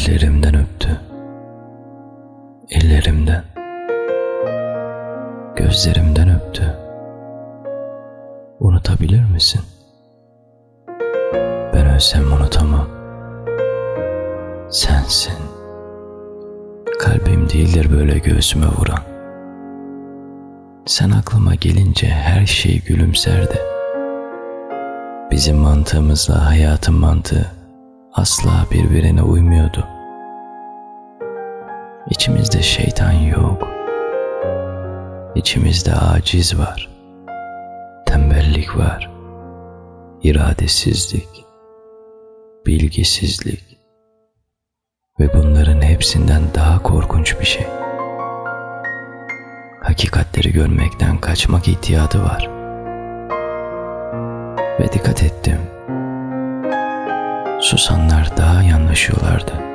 Ellerimden öptü. Ellerimden. Gözlerimden öptü. Unutabilir misin? Ben ölsem unutamam. Sensin. Kalbim değildir böyle göğsüme vuran. Sen aklıma gelince her şey gülümserdi. Bizim mantığımızla hayatın mantığı asla birbirine uymuyordu. İçimizde şeytan yok. İçimizde aciz var. Tembellik var. iradesizlik, bilgisizlik ve bunların hepsinden daha korkunç bir şey. Hakikatleri görmekten kaçmak ihtiyacı var. Ve dikkat ettim. Susanlar daha yanlışıyorlardı.